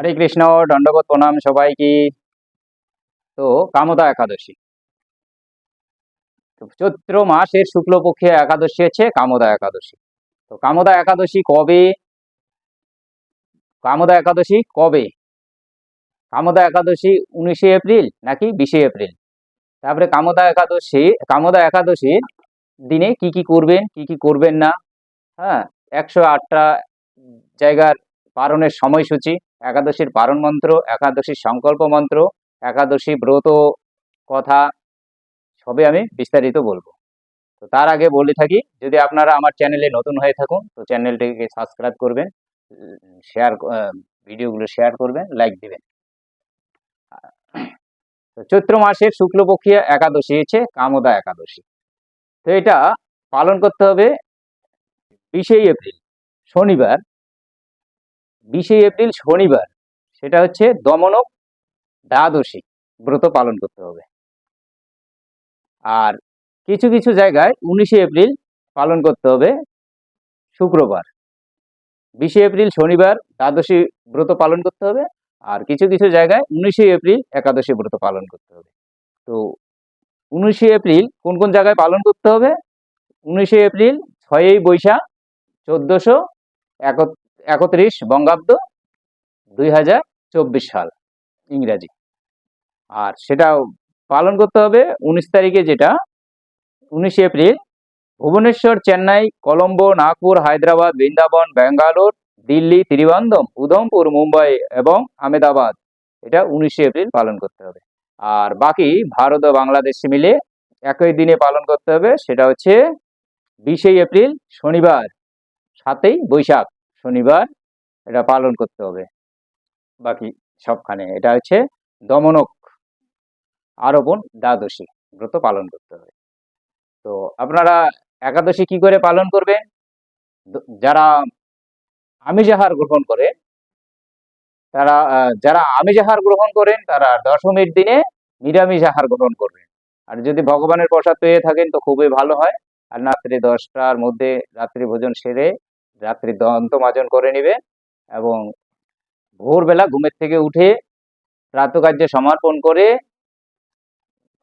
হরে কৃষ্ণ দণ্ডবোধ প্রণাম সবাইকে। তো কামদা একাদশী। চৈত্র মাসের শুক্লপক্ষে একাদশী হচ্ছে কামদা একাদশী। তো কামদা একাদশী কবে? কামদা একাদশী কবে? কামদা একাদশী উনিশে এপ্রিল নাকি বিশে এপ্রিল? তারপরে কামদা একাদশী, কামদা একাদশীর দিনে কি কি করবেন, কি কি করবেন না? হ্যাঁ একশো আটটা জায়গার পারণের সময়সূচি। একাদশীর পারণ মন্ত্র, একাদশীর সংকল্প মন্ত্র, একাদশী ব্রত কথা সবে আমি বিস্তারিত বলব। তো তার আগে বলে থাকি, যদি আপনারা আমার চ্যানেলে নতুন হয়ে থাকুন, তো চ্যানেলটিকে সাবস্ক্রাইব করবেন, শেয়ার ভিডিওগুলো শেয়ার করবেন, লাইক দিবেন। চৈত্র মাসের শুক্লপক্ষীয় একাদশী হচ্ছে কামদা একাদশী। তো এটা পালন করতে হবে বিশেই এপ্রিল, শনিবার বিশে এপ্রিল শনিবার। সেটা হচ্ছে দমনক দ্বাদশী। ব্রত পালন করতে হবে। আর কিছু কিছু জায়গায় উনিশে এপ্রিল পালন করতে হবে শুক্রবার। বিশে এপ্রিল শনিবার দ্বাদশী ব্রত পালন করতে হবে। আর কিছু কিছু জায়গায় উনিশে এপ্রিল একাদশী ব্রত পালন করতে হবে। তো উনিশে এপ্রিল কোন কোন জায়গায় পালন করতে হবে? উনিশে এপ্রিল ছয়ই বৈশাখ চোদ্দোশো একত্রিশ বঙ্গাব্দ দুই হাজার চব্বিশ সাল, ইংরাজি। আর সেটা পালন করতে হবে উনিশ তারিখে যেটা, উনিশে এপ্রিল, ভুবনেশ্বর, চেন্নাই, কলম্বো, নাগপুর, হায়দ্রাবাদ, বৃন্দাবন, ব্যাঙ্গালোর, দিল্লি ত্রিবান্ধম উধমপুর, মুম্বাই এবং আহমেদাবাদ। এটা উনিশে এপ্রিল পালন করতে হবে। আর বাকি ভারত ও বাংলাদেশ মিলে একই দিনে পালন করতে হবে, সেটা হচ্ছে বিশে এপ্রিল, শনিবার, সাতই বৈশাখ। শনিবার এটা পালন করতে হবে। বাকি সবখানে। এটা হচ্ছে দমনক আরোপণ দ্বাদশী ব্রত পালন করতে হবে। তো আপনারা একাদশী কি করে পালন করবেন? যারা আমিষ আহার গ্রহণ করে, তারা যারা আমিষ আহার গ্রহণ করেন, তারা দশমীর দিনে নিরামিষ আহার গ্রহণ করবেন। আর যদি ভগবানের প্রসাদ পেয়ে থাকেন, তো খুবই ভালো হয়। আর রাত্রি দশটার মধ্যে রাত্রি ভোজন সেরে রাত্রি দন্ত মাজন করে নেবেন এবং ভোরবেলা ঘুমের থেকে উঠে প্রাতকার্যে সমর্পণ করে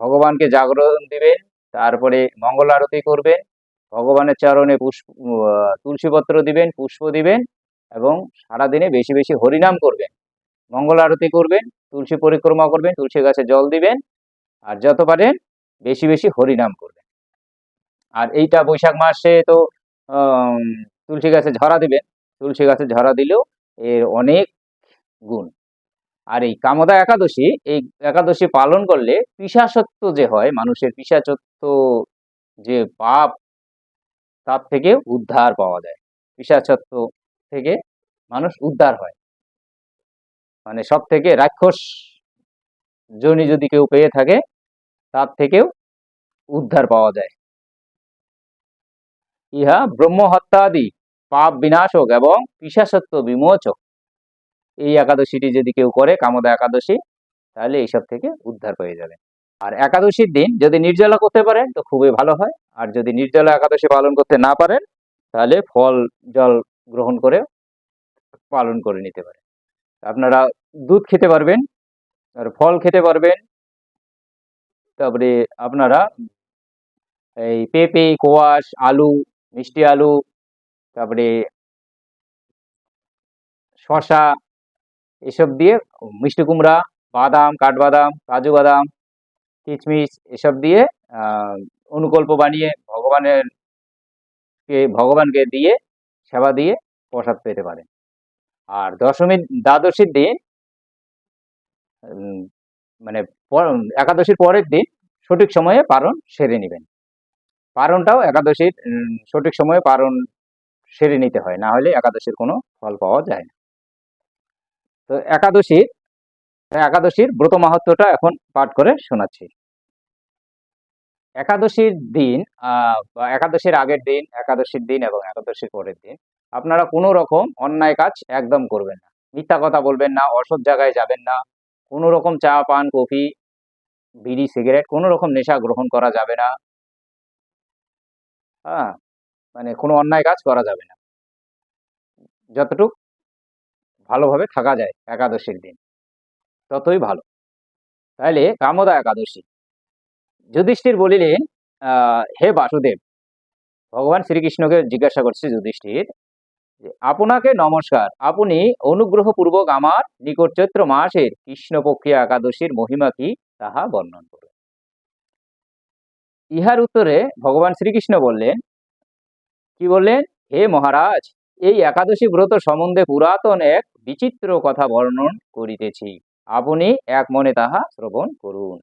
ভগবানকে জাগরণ দিবেন তারপরে মঙ্গল আরতি করবেন ভগবানের চরণে পুষ্প তুলসীপত্র দিবেন, পুষ্প দিবেন এবং সারাদিনে বেশি বেশি হরিনাম করবেন। মঙ্গল আরতি করবেন, তুলসী পরিক্রমা করবেন, তুলসী গাছে জল দিবেন আর যত পারেন বেশি বেশি হরিনাম করবেন। আর এইটা বৈশাখ মাসে তো তুলসী গাছে ঝরা দিবেন তুলসী গাছে ঝরা দিলেও এর অনেক গুণ। আর এই কামদা একাদশী, এই একাদশী পালন করলে পিশাচত্ব যে হয়, মানুষের পিশাচত্ব যে পাপ, তার থেকে উদ্ধার পাওয়া যায়। পিশাচত্ব থেকে মানুষ উদ্ধার হয়। মানে সব থেকে রাক্ষস জনি যদি কেউ পেয়ে থাকে, তার থেকেও উদ্ধার পাওয়া যায়। ইহা ব্রহ্ম হত্যাদি পাপ বিনাশক এবং পিশাচত্ব বিমোচক। এই একাদশীটি যদি কেউ করে, কামদা একাদশী, তাহলে এইসব থেকে উদ্ধার পেয়ে যাবে। আর একাদশীর দিন যদি নির্জলা করতে পারেন, তো খুবই ভালো হয়। আর যদি নির্জলা একাদশী পালন করতে না পারেন, তাহলে ফল, জল গ্রহণ করে পালন করে নিতে পারেন। আপনারা দুধ খেতে পারবেন, আর ফল খেতে পারবেন। তারপরে আপনারা এই পেঁপে, কোয়াশ, আলু মিষ্টি আলু, তারপরে শশা এসব দিয়ে মিষ্টি কুমড়া, বাদাম, কাঠবাদাম, কাজু বাদাম, কিচমিচ, এসব দিয়ে অনুকল্প বানিয়ে ভগবানের কে, ভগবানকে দিয়ে সেবা দিয়ে প্রসাদ পেতে পারেন আর দশমীর, দ্বাদশীর দিন মানে একাদশীর পরের দিন সঠিক সময়ে পারণ সেরে নেবেন। পারণটাও একাদশীর সঠিক সময়ে পারণ সেরে নিতে হয়, না হলে একাদশীর কোনো ফল পাওয়া যায় না। তো একাদশীর একাদশীর ব্রত মাহাত্ম্যটা এখন পাঠ করে শোনাচ্ছি। একাদশীর দিন একাদশীর আগের দিন, একাদশীর দিন এবং একাদশীর পরের দিন আপনারা কোনো রকম অন্যায় কাজ একদম করবেন না। মিথ্যা কথা বলবেন না, অসৎ জায়গায় যাবেন না, কোনো রকম চা, পান, কফি, বিড়ি, সিগারেট কোনো রকম নেশা গ্রহণ করা যাবে না। হ্যাঁ? মানে কোনো অন্যায় কাজ করা যাবে না। যতটুক ভালোভাবে থাকা যায় একাদশীর দিন, ততই ভালো। তাহলে কামদা একাদশী। যুধিষ্ঠির বলিলেন হে বাসুদেব, ভগবান শ্রীকৃষ্ণকে জিজ্ঞাসা করছে যুধিষ্ঠির আপনাকে নমস্কার, আপনি অনুগ্রহপূর্বক আমার নিকট চৈত্র মাসের কৃষ্ণপক্ষীয় একাদশীর মহিমা কি? তাহা বর্ণন করুন। ইহার উত্তরে ভগবান শ্রীকৃষ্ণ বললেন, কি বললেন? হে মহারাজ, এই একাদশী ব্রত সম্বন্ধে পুরাতন এক বিচিত্র কথা বর্ণন করিতেছি। আপনি এক মনে তাহা শ্রবণ করুন।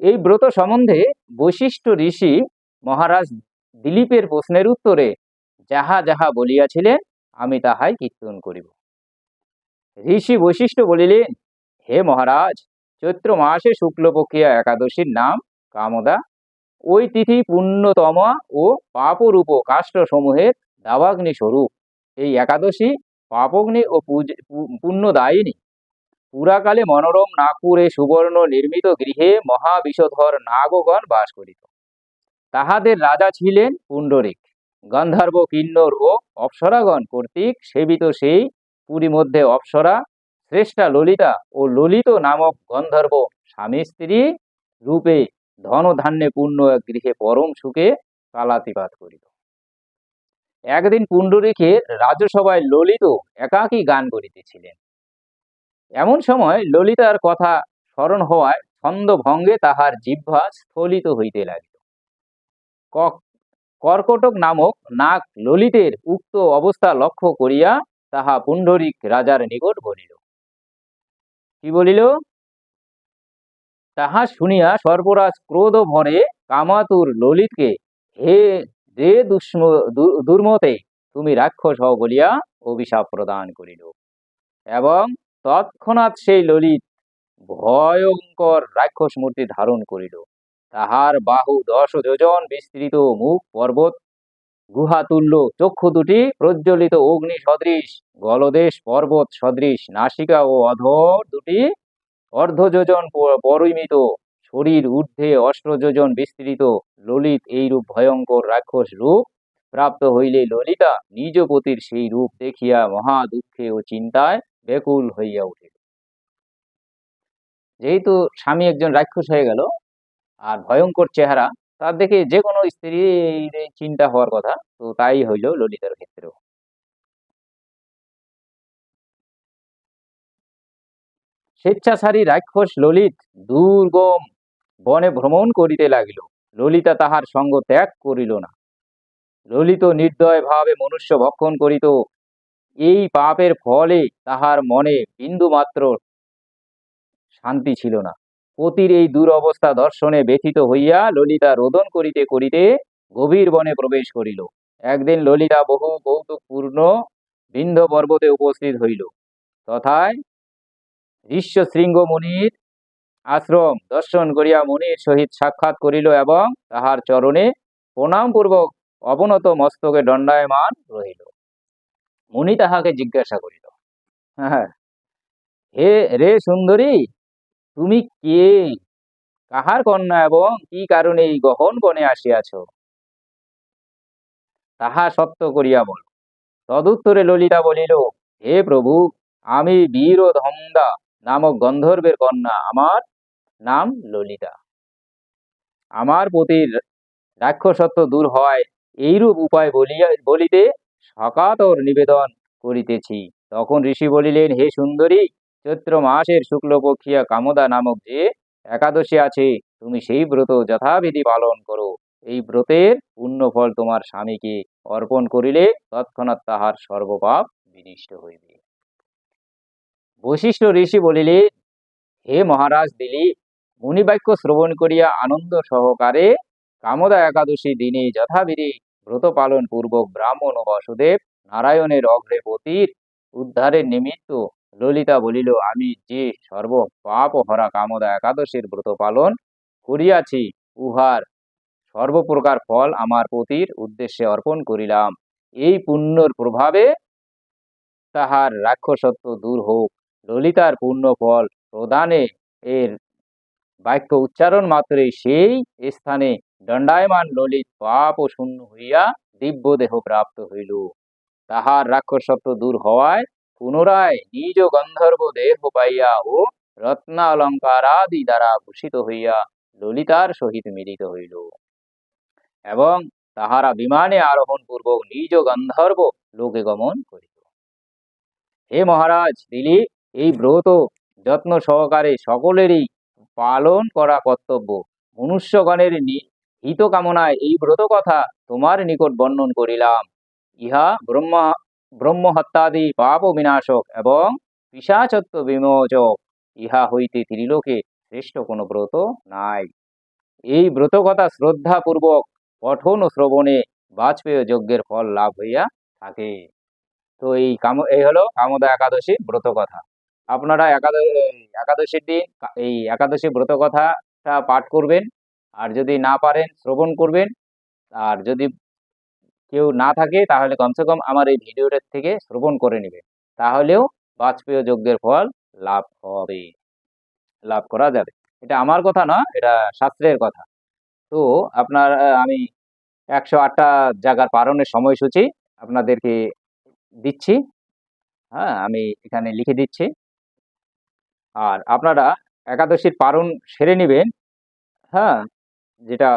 এই ব্রত সম্বন্ধে বৈশিষ্ট্য ঋষি মহারাজ দিলীপের প্রশ্নের উত্তরে যাহা যাহা বলিয়াছিলেন, আমি তাহাই কীর্তন করিব। ঋষি বৈশিষ্ট্য বলিলেন, হে মহারাজ, চৈত্র মাসে শুক্লপক্ষিয়া একাদশীর নাম কামদা ওই তিথি পুণ্যতমা ও পাপরূপ কাষ্ঠ সমূহের দাবাগ্নি স্বরূপ এই একাদশী পাপগ্নি ও পুণ্যদায়িনী। পুরাকালে মনোরম নাগপুরে সুবর্ণ নির্মিত গৃহে মহাবিষধর নাগগণ বাস করিত। তাহাদের রাজা ছিলেন পুণ্ডরিক। গন্ধর্ব কিন্নর ও অপ্সরাগণ কর্তৃক সেবিত সেই পুরী মধ্যে অপ্সরা, শ্রেষ্ঠা ললিতা ও ললিত নামক গন্ধর্ব স্বামী স্ত্রী রূপে ধন ধান্যে পূর্ণ এক গৃহে পরম সুখে কালাতিপাত করিত একদিন পুণ্ডরিকের রাজ্যসভায় ললিত একাকী গান করিতেছিলেন। এমন সময় ললিতার কথা স্মরণ হওয়ায় ছন্দ ভঙ্গে তাহার জিহ্বা স্ফলিত হইতে লাগিল। কর্কটক নামক নাক ললিতের উক্ত অবস্থা লক্ষ্য করিয়া তাহা পুণ্ডরিক রাজার নিকট বলিল, কি বলিল? তাহা শুনিয়া সর্বরাজ ক্রোধ ভরে কামাতুর ললিতকে, হে রে দুষ্ম দুর্মতে তুমি রাক্ষস হও বলিয়া অভিশাপ প্রদান করিল। এবং তৎক্ষণাৎ সেই ললিত ভয়ঙ্কর রাক্ষস মূর্তি ধারণ করিল। তাহার বাহু দশ যোজন বিস্তৃত মুখ, পর্বত, গুহাতুল্য, চক্ষু দুটি, প্রজ্বলিত অগ্নি সদৃশ, গলদেশ পর্বত সদৃশ, নাসিকা ও অধর দুটি অর্ধ যোজন প- পরিমিত শরীর ঊর্ধ্বে অষ্ট যোজন বিস্তৃত। ললিত এইরূপ ভয়ঙ্কর রাক্ষস রূপ প্রাপ্ত হইলে ললিতা নিজ পতির সেই রূপ দেখিয়া মহা দুঃখে ও চিন্তায় ব্যাকুল হইয়া উঠিল যেহেতু স্বামী একজন রাক্ষস হয়ে গেল আর ভয়ঙ্কর চেহারা, তার দেখে যে কোনো স্ত্রী চিন্তা হওয়ার কথা, তো তাই হইল ললিতার ক্ষেত্রেও। স্বেচ্ছাচারী রাক্ষস ললিত দুর্গম বনে ভ্রমণ করিতে লাগিল। ললিতা তাহার সঙ্গ ত্যাগ করিল না। ললিত নির্দয় ভাবে মনুষ্য ভক্ষণ করিত। এই পাপের ফলে তাহার মনে বিন্দু মাত্র শান্তি ছিল না। পতির এই দুরবস্থা দর্শনে ব্যথিত হইয়া ললিতা রোদন করিতে করিতে গভীর বনে প্রবেশ করিল। একদিন ললিতা বহু কৌতুকপূর্ণ বিন্ধ পর্বতে উপস্থিত হইল। তথায় ঋষ্য শৃঙ্গ মুনির আশ্রম। দর্শন করিয়া মুনির সহিত সাক্ষাৎ করিল এবং তাহার চরণে প্রণামপূর্বক অবনত মস্তকে দণ্ডায়মান রহিল। মুনি তাহাকে জিজ্ঞাসা করিল হ্যাঁ হে, রে সুন্দরী, তুমি কে? কাহার কন্যা এবং কি কারণে এই গহন বনে আসিয়াছ? তাহা সত্য করিয়া বল। তদুত্তরে ললিতা বলিল, হে প্রভু, আমি বীর ধমদা নামক গন্ধর্বের কন্যা আমার নাম ললিতা। আমার পতির রাক্ষসত্ব দূর হয়, এইরূপ উপায় বলিয়া, বলিতে সকাতর নিবেদন করিতেছি। তখন ঋষি বলিলেন, হে সুন্দরী, চৈত্র মাসের শুক্লপক্ষিয়া কামদা নামক যে একাদশী আছে, তুমি সেই ব্রত যথাবিধি পালন করো। এই ব্রতের পূর্ণ ফল তোমার স্বামীকে অর্পণ করিলে তৎক্ষণাৎ তাহার সর্বপাপ বিনিষ্ট হইবে। বৈশিষ্ট্য ঋষি বলিলে হে মহারাজ দিলীপ মুনিবাক্য শ্রবণ করিয়া আনন্দ সহকারে কামদা একাদশী দিনে যথাবিধি ব্রত পালন পূর্বক ব্রাহ্মণ ও বসুদেব নারায়ণের অগ্রেপতির উদ্ধারের নিমিত্ত ললিতা বলিল, আমি যে সর্ব পাপ হরা কামদা একাদশীর ব্রত পালন করিয়াছি, উহার সর্বপ্রকার ফল আমার পতির উদ্দেশ্যে অর্পণ করিলাম। এই পুণ্যর প্রভাবে তাহার রাক্ষসত্ব দূর হোক ললিতার পূর্ণ ফল প্রদানে এর বাক্য উচ্চারণ মাত্রই সেই স্থানে দণ্ডায়মান ললিত পাপ ও শূন্য হইয়া দিব্য দেহ প্রাপ্ত হইল। তাহার রাক্ষসত্ব দূর হওয়ায় পুনরায় নিজ গন্ধর্ব দেহ পাইয়া ও রত্নালঙ্কারাদি দ্বারা ভূষিত হইয়া ললিতার সহিত মিলিত হইল। এবং তাহারা বিমানে আরোহণ পূর্বক নিজ গন্ধর্ব লোকে গমন করিল। হে মহারাজ, দিলীপ এই ব্রত যত্ন সহকারে সকলেরই পালন করা কর্তব্য। মনুষ্যগণের হিত কামনায় এই ব্রত কথা তোমার নিকট বর্ণন করিলাম। ইহা ব্রহ্মা, ব্রহ্মহত্যাদি পাপ বিনাশক এবং পিসাচত্ব বিমোচক ইহা হইতে ত্রিলোকে শ্রেষ্ঠ কোনো ব্রত নাই। এই ব্রত কথা শ্রদ্ধাপূর্বক, পঠন ও শ্রবণে বাজপেয় যজ্ঞের ফল লাভ হইয়া থাকে। তো এই কাম এই হলো কামদা একাদশী ব্রত কথা আপনারা একাদশী, একাদশীর দিন এই একাদশী ব্রত কথাটা পাঠ করবেন। আর যদি না পারেন, শ্রবণ করবেন। আর যদি কেউ না থাকে, তাহলে কমসে কম আমার এই ভিডিওটার থেকে শ্রবণ করে নেবেন। তাহলেও বাজপেয় যজ্ঞের ফল লাভ হবে। লাভ করা যাবে। এটা আমার কথা না, এটা শাস্ত্রের কথা। তো আপনার আমি একশো আটটা জায়গার পারণের সময়সূচি আপনাদেরকে দিচ্ছি। হ্যাঁ আমি এখানে লিখে দিচ্ছি। আর আপনারা একাদশীর পারণ সেরে নেবেন হ্যাঁ? যেটা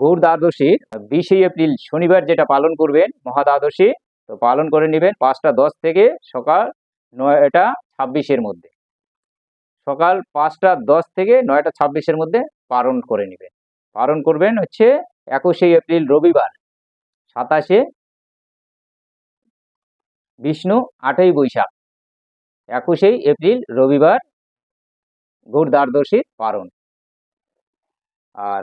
গৌর দ্বাদশী বিশে এপ্রিল শনিবার যেটা পালন করবেন, মহাদ্বাদশী, তো পালন করে নেবেন পাঁচটা দশ থেকে সকাল নয়টা ছাব্বিশের মধ্যে। সকাল পাঁচটা দশ থেকে নয়টা ছাব্বিশের মধ্যে পালন করে নেবেন। পালন করবেন হচ্ছে একুশে এপ্রিল রবিবার, সাতাশে বিষ্ণু, আটই বৈশাখ। একুশেই এপ্রিল, রবিবার ঘুর দ্বারদশীর পারণ। আর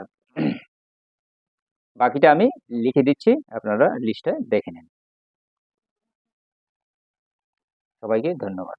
বাকিটা আমি লিখে দিচ্ছি, আপনারা লিস্টে দেখে নেন। সবাইকে ধন্যবাদ।